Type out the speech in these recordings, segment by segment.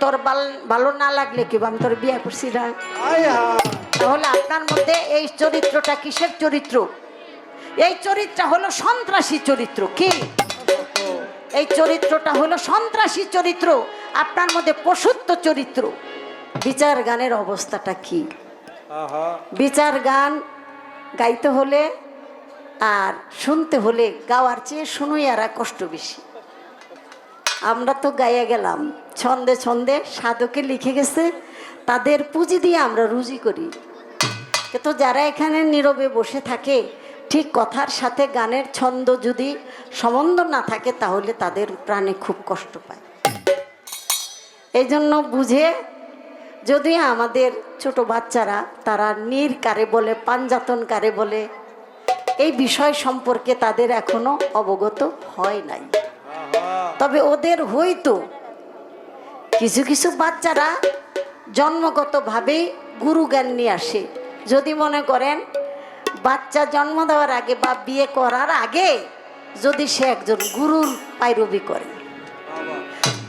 তোর ভালো না লাগলে কি আমি তোর বিয়ে করছি না। তাহলে আপনার মধ্যে এই চরিত্রটা কিসের চরিত্র? এই চরিত্রটা হলো সন্ত্রাসী চরিত্র। কি? এই চরিত্রটা হলো সন্ত্রাসী চরিত্র। আপনার মধ্যে পশুত্ব চরিত্র। বিচার গানের অবস্থাটা কি? বিচার গান গাইতে হলে আর শুনতে হলে গাওয়ার চেয়ে শুনুই আর কষ্ট বেশি। আমরা তো গাইয়া গেলাম। ছন্দে ছন্দে সাধকে লিখে গেছে, তাদের পুঁজি দিয়ে আমরা রুজি করি। কিন্তু যারা এখানে নীরবে বসে থাকে, ঠিক কথার সাথে গানের ছন্দ যদি সম্বন্ধ না থাকে, তাহলে তাদের প্রাণে খুব কষ্ট পায়। এই জন্য বুঝে যদি আমাদের ছোট বাচ্চারা তারা নীর কারে বলে পাঞ্জাতন কারে বলে, এই বিষয় সম্পর্কে তাদের এখনও অবগত হয় নাই। তবে ওদের হইতো। কিছু কিছু বাচ্চারা জন্মগতভাবেই গুরু জ্ঞান নিয়ে আসে। যদি মনে করেন, বাচ্চা জন্ম দেওয়ার আগে বা বিয়ে করার আগে যদি সে একজন গুরুর পাইরবি করে।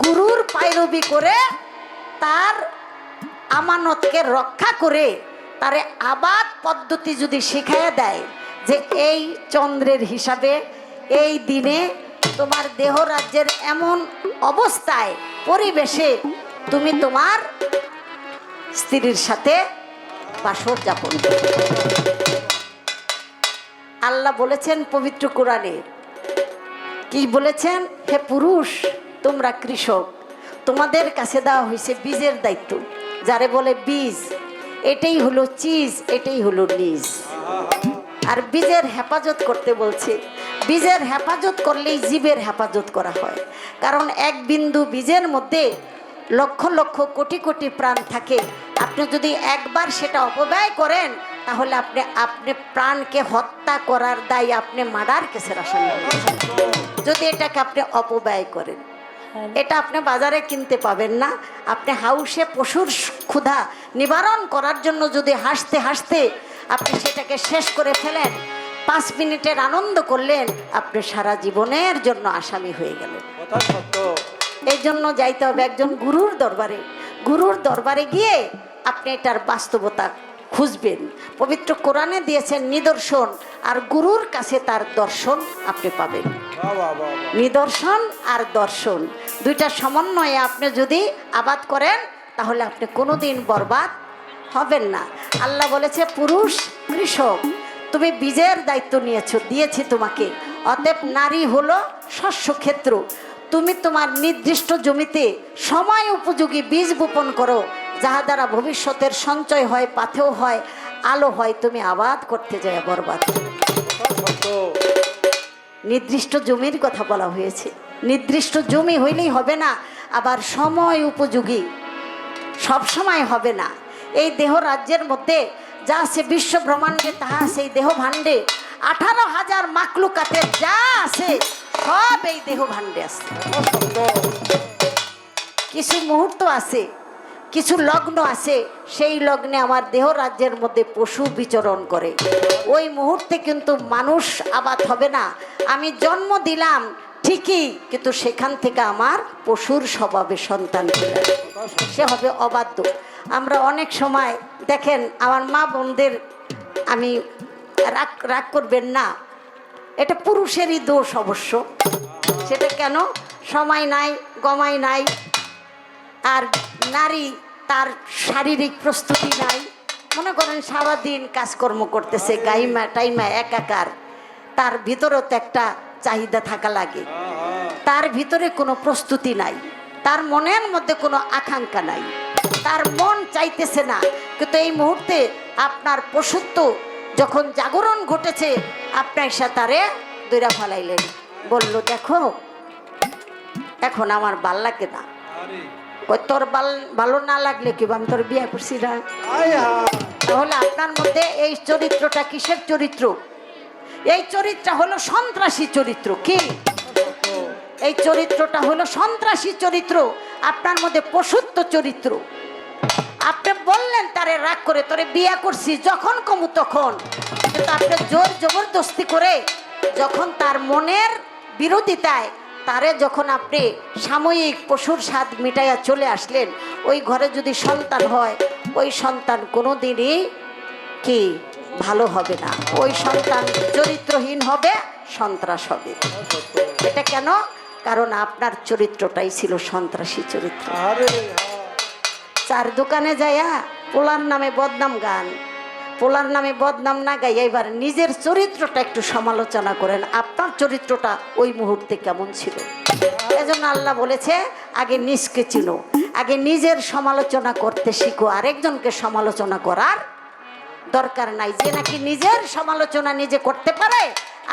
গুরুর পাইরবি করে তার আমানতকে রক্ষা করে তারে আবাদ পদ্ধতি যদি শিখাইয়া দেয় যে এই চন্দ্রের হিসাবে এই দিনে তোমার দেহ রাজ্যের এমন অবস্থায়, পরিবেশে তুমি তোমার স্ত্রীর সাথে বাসর যাপন আল্লাহ বলেছেন পবিত্র কোরআনে, কি বলেছেন? হে পুরুষ, তোমরা কৃষক, তোমাদের কাছে দেওয়া হয়েছে বীজের দায়িত্ব। যারে বলে বীজ, এটাই হলো চিজ, এটাই হলো নিজ। আর বীজের হেফাজত করতে বলছে বীজের হেফাজত করলেই জীবের হেফাজত করা হয়। কারণ এক বিন্দু বীজের মধ্যে লক্ষ লক্ষ কোটি কোটি প্রাণ থাকে। আপনি যদি একবার সেটা অপব্যয় করেন, তাহলে আপনি আপনি প্রাণকে হত্যা করার দায় আপনি মার্ডার কেসের হবেন। যদি এটাকে আপনি অপব্যয় করেন, এটা আপনি বাজারে কিনতে পাবেন না। আপনি হাউসে পশুর ক্ষুধা নিবারণ করার জন্য যদি হাসতে হাসতে আপনি সেটাকে শেষ করে ফেলেন পাঁচ মিনিটের আনন্দ করলেন আপনি সারা জীবনের জন্য আসামি হয়ে গেলেন। এই জন্য যাইতে হবে একজন গুরুর দরবারে। গুরুর দরবারে গিয়ে আপনি এটার বাস্তবতা খুঁজবেন। পবিত্র কোরআনে দিয়েছেন নিদর্শন আর গুরুর কাছে তার দর্শন আপনি পাবেন। নিদর্শন আর দর্শন দুইটা সমন্বয়ে আপনি যদি আবাদ করেন তাহলে আপনি কোনোদিন বরবাদ হবেন না। আল্লাহ বলেছে পুরুষ কৃষক তুমি বীজের দায়িত্ব নিয়েছো, দিয়েছি তোমাকে। অতএব নারী হলো শস্য ক্ষেত্র। তুমি তোমার নির্দিষ্ট জমিতে সময় উপযোগী বীজ বপন করো, যাহা দ্বারা ভবিষ্যতের সঞ্চয় হয় পাথেও হয়, আলো হয়। তুমি আবাদ করতে যায় বরবাদ। নির্দিষ্ট জমির কথা বলা হয়েছে। নির্দিষ্ট জমি হইলেই হবে না, আবার সময় উপযোগী। সব সময় হবে না। এই দেহ রাজ্যের মধ্যে যা সে বিশ্ব ব্রহ্মাণ্ডে, তাহা সেই দেহ ভাণ্ডে। আঠারো হাজার মাকলুকাতের যা আছে, সব এই দেহ ভাণ্ডে আছে। কিছু মুহূর্ত আছে, কিছু লগ্ন আছে, সেই লগ্নে আমার দেহ রাজ্যের মধ্যে পশু বিচরণ করে। ওই মুহূর্তে কিন্তু মানুষ আবাদ হবে না। আমি জন্ম দিলাম ঠিকই, কিন্তু সেখান থেকে আমার পশুর স্বভাবে সন্তান সে হবে অবাধ্য। আমরা অনেক সময় দেখেন, আমার মা বোনদের আমি রাগ রাগ করবেন না। এটা পুরুষেরই দোষ অবশ্য। সেটা কেন? সময় নাই, গমাই নাই, আর নারী তার শারীরিক প্রস্তুতি নাই। মনে করেন, সারাদিন কাজকর্ম করতেছে, গাইমা, টাইমা একাকার। তার ভিতরেও তো একটা চাহিদা থাকা লাগে। তার ভিতরে কোনো প্রস্তুতি নাই। তার মনের মধ্যে কোনো আকাঙ্ক্ষা নাই। তার মন চাইতেছে না। কিন্তু এই মুহূর্তে আপনার পশুত্ব যখন জাগরণ ঘটেছে আপনার সাঁতারে দৈরা ফালাইলেন। বলল দেখো এখন আমার ভালো লাগে না। তোর বাল ভালো না লাগলে কি আমি তোর বিয়ে করছি না? তাহলে আপনার মধ্যে এই চরিত্রটা কিসের চরিত্র? এই চরিত্রটা হলো সন্ত্রাসী চরিত্র। কি? এই চরিত্রটা হলো সন্ত্রাসী চরিত্র। আপনার মধ্যে পশুত্ব চরিত্র। আপনি বললেন তারে রাগ করে, তোরে বিয়া করছি, যখন কমু তখন। কিন্তু আপনি জোর জবরদস্তি করে যখন তার মনের বিরোধিতায় তারে যখন আপনি সাময়িক পশুর স্বাদ মিটাইয়া চলে আসলেন, ওই ঘরে যদি সন্তান হয়, ওই সন্তান কোনো দিনই কি ভালো হবে না। ওই সন্তান চরিত্রহীন হবে, সন্ত্রাস হবে। এটা কেন? কারণ আপনার চরিত্রটাই ছিল সন্ত্রাসী চরিত্র। চার দোকানে যাইয়া পোলার নামে বদনাম গান। পোলার নামে বদনাম না গাইয়া এবার নিজের চরিত্রটা একটু সমালোচনা করেন। আপনার চরিত্রটা ওই মুহূর্তে কেমন ছিল? এজন্য আল্লাহ বলেছে, আগে নিজকে চিনো, আগে নিজের সমালোচনা করতে শিখো, আরেকজনকে সমালোচনা করার দরকার নাই। যে নাকি নিজের সমালোচনা নিজে করতে পারে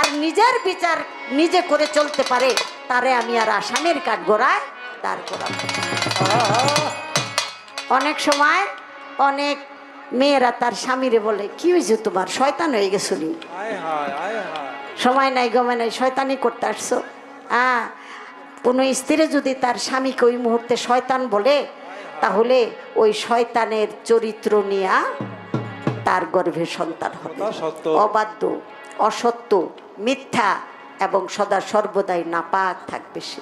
আর নিজের বিচার নিজে করে চলতে পারে, তারে আমি আর আসামের কাঠগোড়ায় দাঁড় করাবো অনেক সময় অনেক মেয়েরা তার স্বামীরে বলে কি হয়েছে তোমার? শয়তান হয়ে হায় সময় নাই গমে নাই শয়তানি করতে আসছো। হ্যাঁ কোনো স্ত্রী যদি তার স্বামীকে ওই মুহূর্তে শয়তান বলে তাহলে ওই শয়তানের চরিত্র নিয়ে তার গর্ভে সন্তান হবে। অবাধ্য অসত্য মিথ্যা এবং সদা সর্বদাই নাপাক থাকবে সে।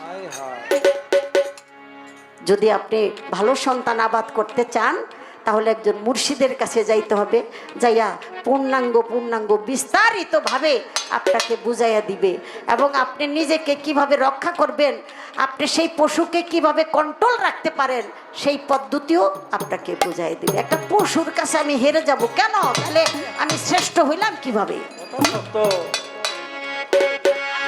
যদি আপনি ভালো সন্তান আবাদ করতে চান, তাহলে একজন মুর্শিদের কাছে যাইতে হবে, যাইয়া পূর্ণাঙ্গ পূর্ণাঙ্গ, বিস্তারিতভাবে আপনাকে বুঝাইয়া দিবে। এবং আপনি নিজেকে কীভাবে রক্ষা করবেন, আপনি সেই পশুকে কীভাবে কন্ট্রোল রাখতে পারেন, সেই পদ্ধতিও আপনাকে বুঝাই দিবে। একটা পশুর কাছে আমি হেরে যাব কেন? তাহলে আমি শ্রেষ্ঠ হইলাম কীভাবে?